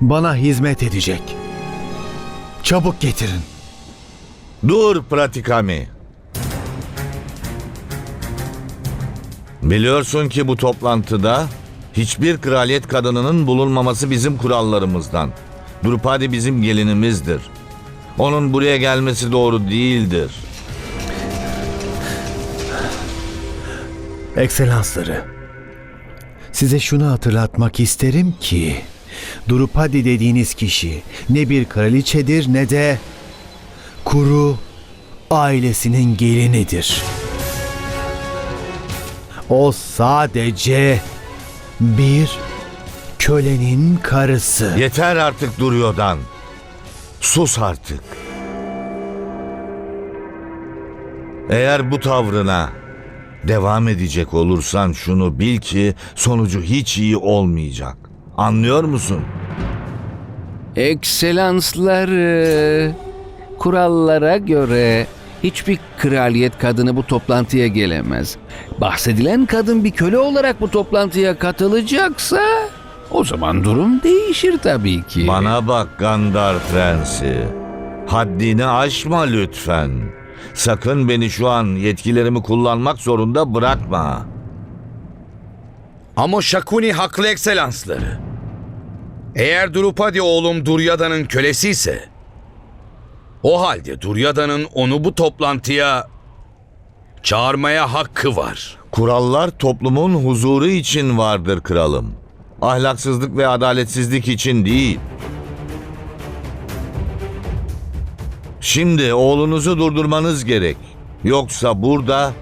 bana hizmet edecek. Çabuk getirin. Dur Pratikami. Biliyorsun ki bu toplantıda hiçbir kraliyet kadınının bulunmaması bizim kurallarımızdan. Drupadi bizim gelinimizdir. Onun buraya gelmesi doğru değildir. Ekselansları. Size şunu hatırlatmak isterim ki Drupadi dediğiniz kişi ne bir kraliçedir ne de kuru ailesinin gelinidir. O sadece bir kölenin karısı. Yeter artık Duryodhan. Sus artık. Eğer bu tavrına devam edecek olursan şunu bil ki sonucu hiç iyi olmayacak. Anlıyor musun? Ekselansları, kurallara göre hiçbir kraliyet kadını bu toplantıya gelemez. Bahsedilen kadın bir köle olarak bu toplantıya katılacaksa o zaman durum değişir tabii ki. Bana bak Gandar Prensi. Haddini aşma lütfen. Sakın beni şu an yetkilerimi kullanmak zorunda bırakma. Ama Şakuni haklı ekselansları. Eğer Drupadi oğlum Duryada'nın kölesi ise o halde Duryada'nın onu bu toplantıya çağırmaya hakkı var. Kurallar toplumun huzuru için vardır kralım. Ahlaksızlık ve adaletsizlik için değil. Şimdi oğlunuzu durdurmanız gerek. Yoksa burada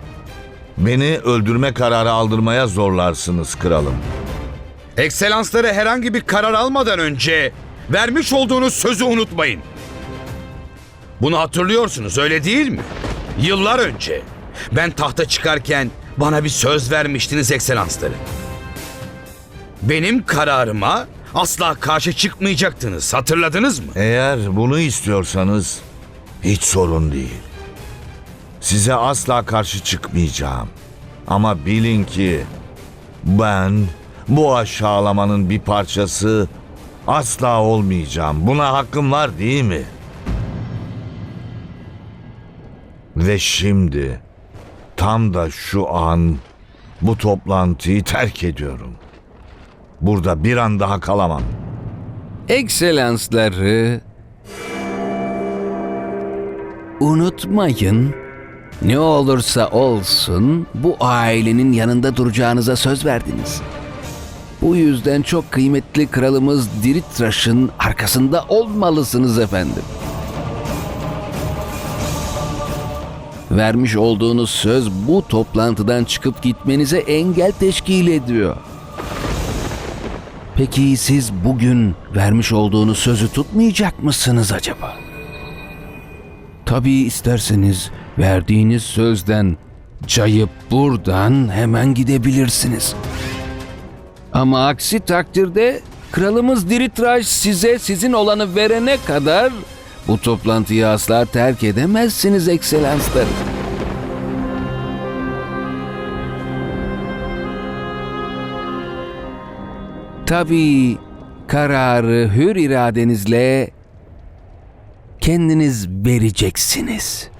beni öldürme kararı aldırmaya zorlarsınız kralım. Ekselansları herhangi bir karar almadan önce vermiş olduğunuz sözü unutmayın. Bunu hatırlıyorsunuz öyle değil mi? Yıllar önce ben tahta çıkarken bana bir söz vermiştiniz ekselansları. Benim kararıma asla karşı çıkmayacaktınız. Hatırladınız mı? Eğer bunu istiyorsanız hiç sorun değil. Size asla karşı çıkmayacağım. Ama bilin ki ben bu aşağılamanın bir parçası asla olmayacağım. Buna hakkım var değil mi? Ve şimdi tam da şu an bu toplantıyı terk ediyorum. Burada bir an daha kalamam. Ekselansları, unutmayın ne olursa olsun bu ailenin yanında duracağınıza söz verdiniz. Bu yüzden çok kıymetli kralımız Diritraş'ın arkasında olmalısınız efendim. Vermiş olduğunuz söz bu toplantıdan çıkıp gitmenize engel teşkil ediyor. Peki siz bugün vermiş olduğunuz sözü tutmayacak mısınız acaba? Tabii isterseniz verdiğiniz sözden cayıp buradan hemen gidebilirsiniz. Ama aksi takdirde kralımız Diritraş size sizin olanı verene kadar bu toplantıyı asla terk edemezsiniz ekselansları. Tabii kararı hür iradenizle kendiniz vereceksiniz.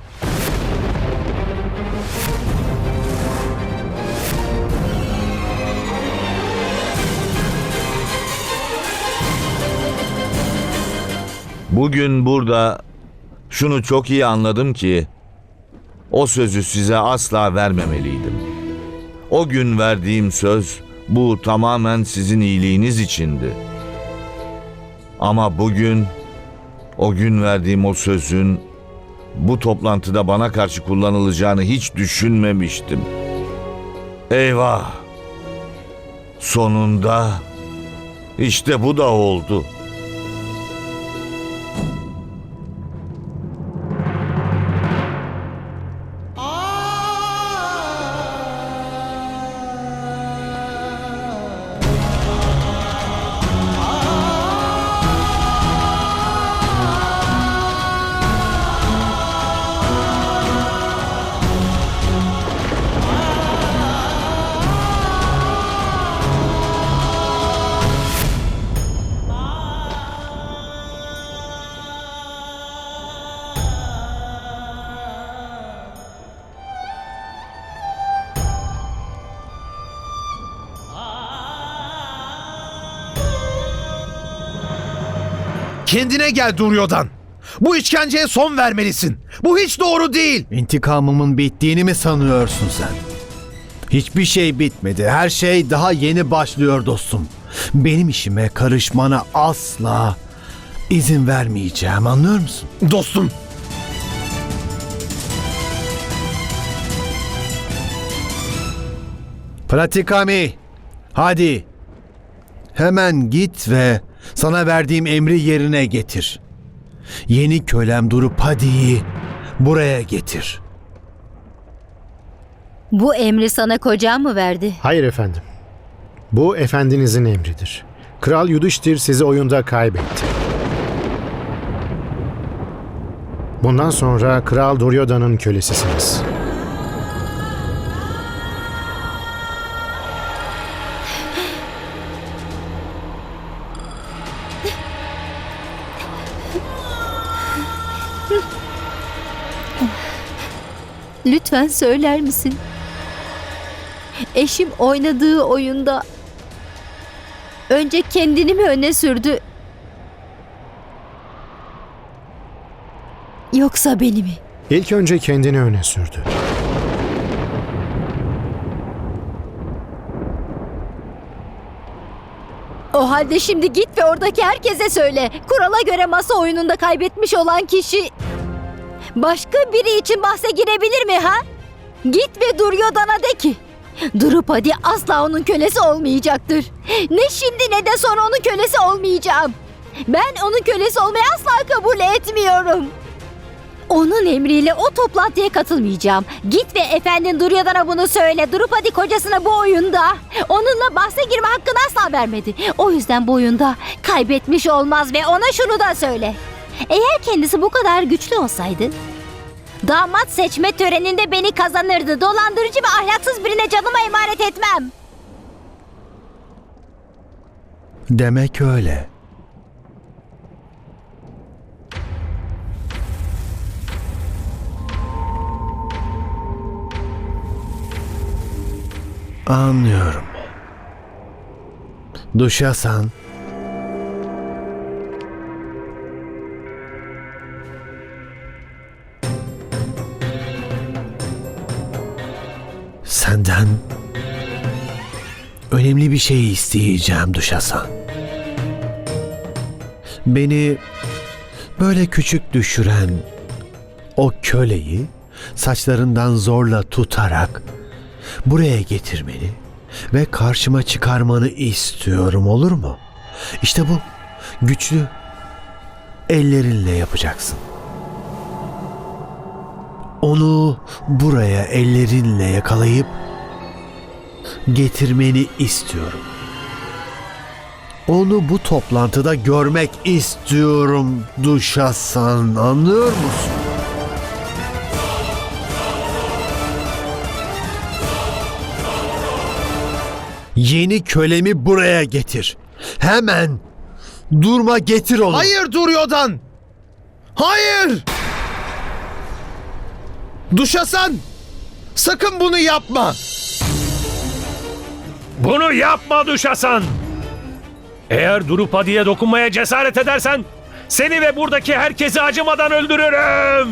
Bugün burada şunu çok iyi anladım ki o sözü size asla vermemeliydim. O gün verdiğim söz bu tamamen sizin iyiliğiniz içindi. Ama bugün o gün verdiğim o sözün bu toplantıda bana karşı kullanılacağını hiç düşünmemiştim. Eyvah! Sonunda işte bu da oldu.'' Kendine gel Duryodhan. Bu işkenceye son vermelisin. Bu hiç doğru değil. İntikamımın bittiğini mi sanıyorsun sen? Hiçbir şey bitmedi. Her şey daha yeni başlıyor dostum. Benim işime karışmana asla izin vermeyeceğim. Anlıyor musun? Dostum. Pratikami. Hadi. Hemen git ve sana verdiğim emri yerine getir. Yeni kölem Drupadi'yi buraya getir. Bu emri sana kocam mı verdi? Hayır efendim. Bu efendinizin emridir. Kral Yudhishthir sizi oyunda kaybetti. Bundan sonra Kral Duryodhan'ın kölesisiniz. Lütfen söyler misin? Eşim oynadığı oyunda önce kendini mi öne sürdü? Yoksa beni mi? İlk önce kendini öne sürdü. O halde şimdi git ve oradaki herkese söyle. Kurala göre masa oyununda kaybetmiş olan kişi başka biri için bahse girebilir mi ha? Git ve Duryodhan'a de ki Drupadi asla onun kölesi olmayacaktır. Ne şimdi ne de sonra onun kölesi olmayacağım. Ben onun kölesi olmayı asla kabul etmiyorum. Onun emriyle o toplantıya katılmayacağım. Git ve efendin Duryodhan'a bunu söyle. Drupadi kocasına bu oyunda onunla bahse girme hakkını asla vermedi. O yüzden bu oyunda kaybetmiş olmaz ve ona şunu da söyle. Eğer kendisi bu kadar güçlü olsaydı damat seçme töreninde beni kazanırdı. Dolandırıcı ve ahlaksız birine canıma emanet etmem. Demek öyle. Anlıyorum. Duşasan. Senden önemli bir şey isteyeceğim Duşasan. Beni böyle küçük düşüren o köleyi saçlarından zorla tutarak buraya getirmeni ve karşıma çıkarmanı istiyorum olur mu? İşte bu güçlü ellerinle yapacaksın. Onu buraya ellerinle yakalayıp getirmeni istiyorum. Onu bu toplantıda görmek istiyorum Duşasan anlıyor musun? Yeni kölemi buraya getir. Hemen. Durma getir onu. Hayır Duryodhan. Hayır. Duşasan. Sakın bunu yapma. Bunu yapma Duşasan. Eğer Drupadi'ye dokunmaya cesaret edersen seni ve buradaki herkesi acımadan öldürürüm.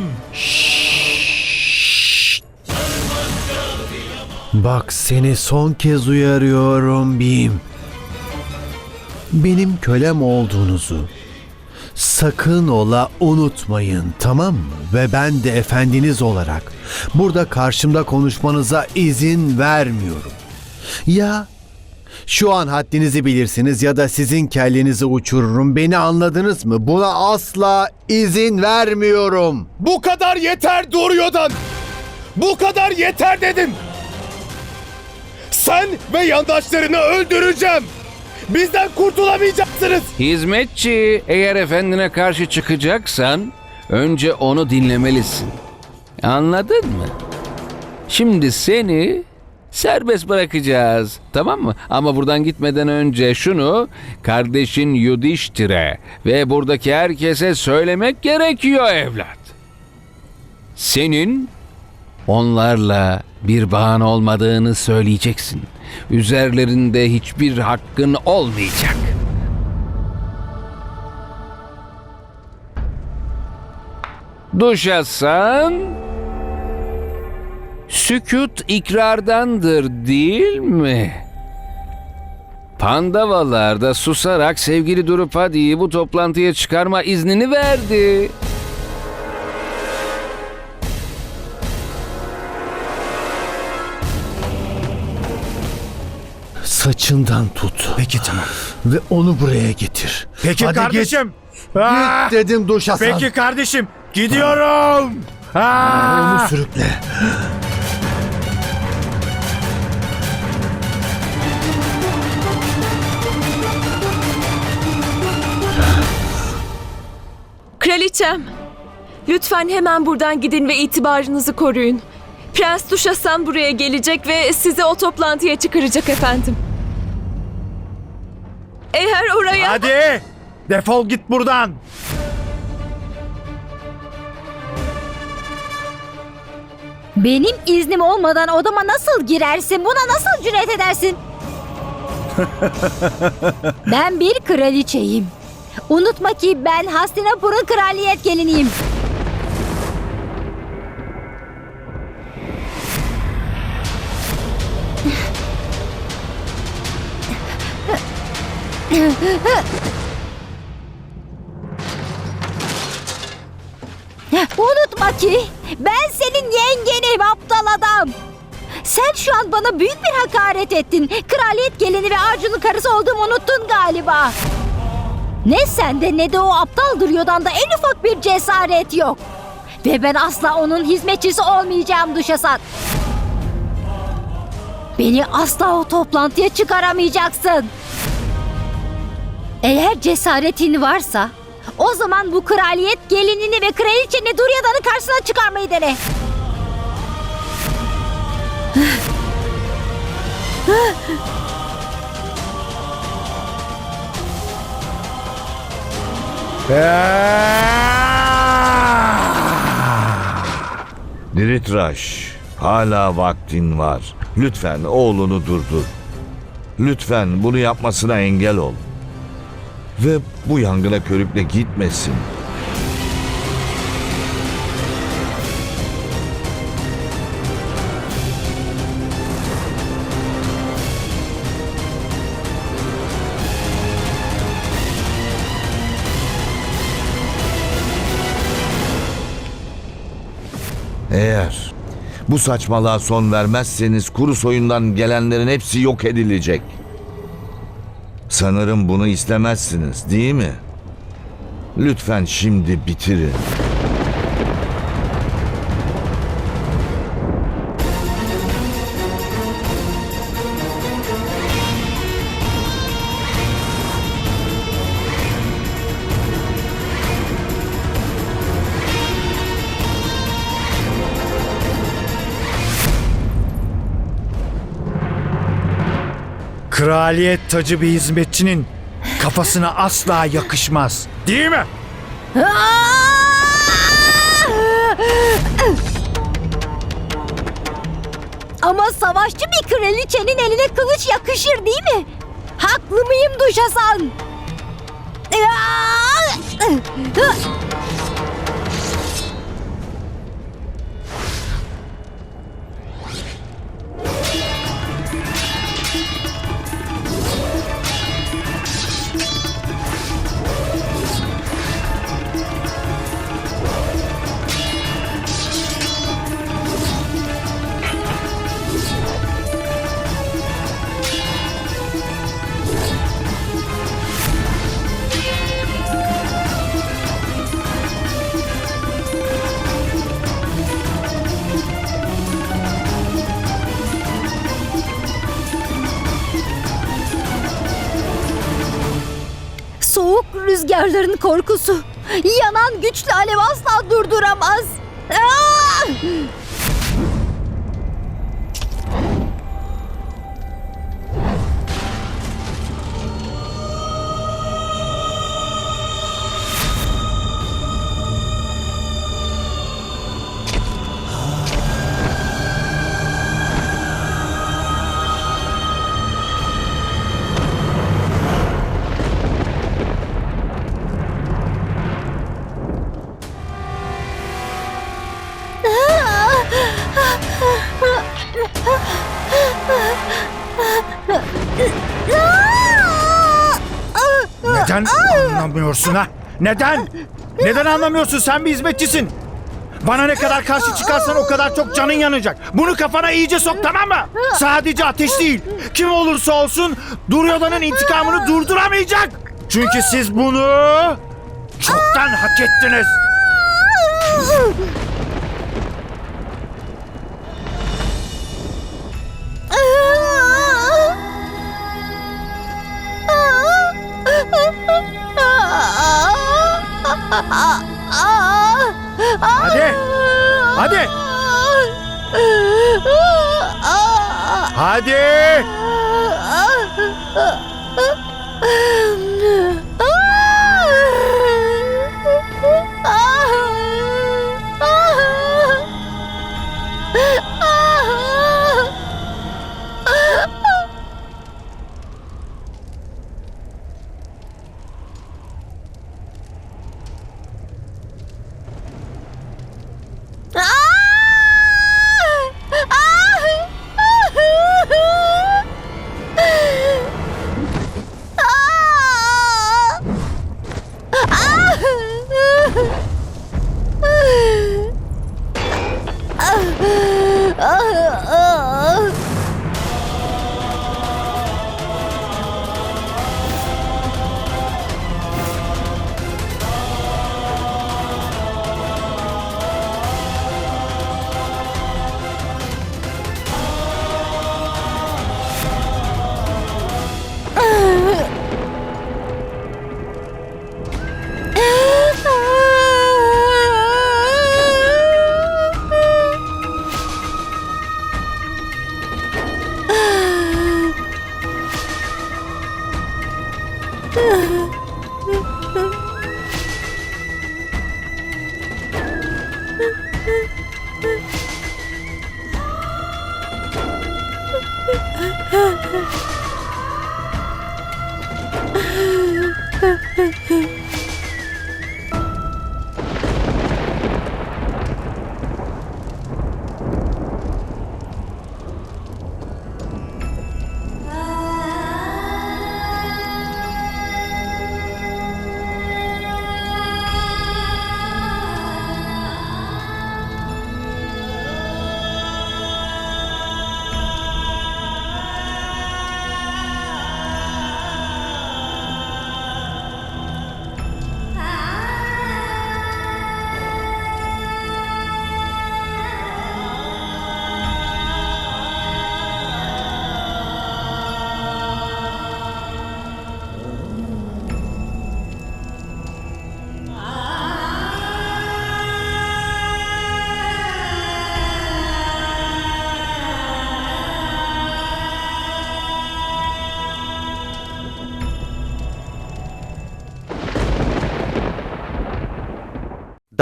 Bak seni son kez uyarıyorum Bim. Benim kölem olduğunuzu sakın ola unutmayın tamam mı? Ve ben de efendiniz olarak burada karşımda konuşmanıza izin vermiyorum. Ya şu an haddinizi bilirsiniz ya da sizin kellenizi uçururum. Beni anladınız mı? Buna asla izin vermiyorum. Bu kadar yeter Duryodhan. Bu kadar yeter dedim. Sen ve yandaşlarını öldüreceğim. Bizden kurtulamayacaksınız. Hizmetçi, eğer efendine karşı çıkacaksan önce onu dinlemelisin. Anladın mı? Şimdi seni serbest bırakacağız. Tamam mı? Ama buradan gitmeden önce şunu kardeşin Yudhishthir'e ve buradaki herkese söylemek gerekiyor evlat. Senin onlarla bir bağın olmadığını söyleyeceksin. Üzerlerinde hiçbir hakkın olmayacak. Duşasan sükut ikrardandır değil mi? Pandavalar da susarak sevgili Drupadi'yi bu toplantıya çıkarma iznini verdi. Saçından tut. Peki tamam. Ve onu buraya getir. Peki Hadi kardeşim. Git, Aa! git dedim Duşasan. Peki kardeşim. Gidiyorum. Aa! Onu sürükle. Kraliçem, lütfen hemen buradan gidin ve itibarınızı koruyun. Prens Duşasan buraya gelecek ve sizi o toplantıya çıkaracak efendim. Eğer oraya... Hadi. Defol git buradan. Benim iznim olmadan odama nasıl girersin? Buna nasıl cüret edersin? ben bir kraliçeyim. Unutma ki ben Hastinapur'un kraliyet geliniyim. Unutma ki ben senin yengenim aptal adam. Sen şu an bana büyük bir hakaret ettin. Kraliyet gelini ve Arjun'un karısı olduğumu unuttun galiba. Ne sende ne de o aptal Duryodhan'da en ufak bir cesaret yok. Ve ben asla onun hizmetçisi olmayacağım Duşasan. Beni asla o toplantıya çıkaramayacaksın. Eğer cesaretin varsa o zaman bu kraliyet gelinini ve kraliçeni Duryodhan'ın karşısına çıkarmayı dene. Diritraş, hala vaktin var. Lütfen oğlunu durdur. Lütfen bunu yapmasına engel ol. Ve bu yangına körükle gitmesin. Eğer bu saçmalığa son vermezseniz kuru soyundan gelenlerin hepsi yok edilecek. Sanırım bunu istemezsiniz değil mi? Lütfen şimdi bitirin. Kraliyet tacı bir hizmetçinin kafasına asla yakışmaz. Değil mi? Ama savaşçı bir kraliçenin eline kılıç yakışır değil mi? Haklı mıyım Duşasan? Yanan güçlü alev asla durduramaz. Ah! Neden anlamıyorsun ha? Neden? Neden anlamıyorsun? Sen bir hizmetçisin. Bana ne kadar karşı çıkarsan o kadar çok canın yanacak. Bunu kafana iyice sok tamam mı? Sadece ateş değil. Kim olursa olsun Duryodhan'ın intikamını durduramayacak. Çünkü siz bunu çoktan hak ettiniz. Hadi. Hadi. Hadi.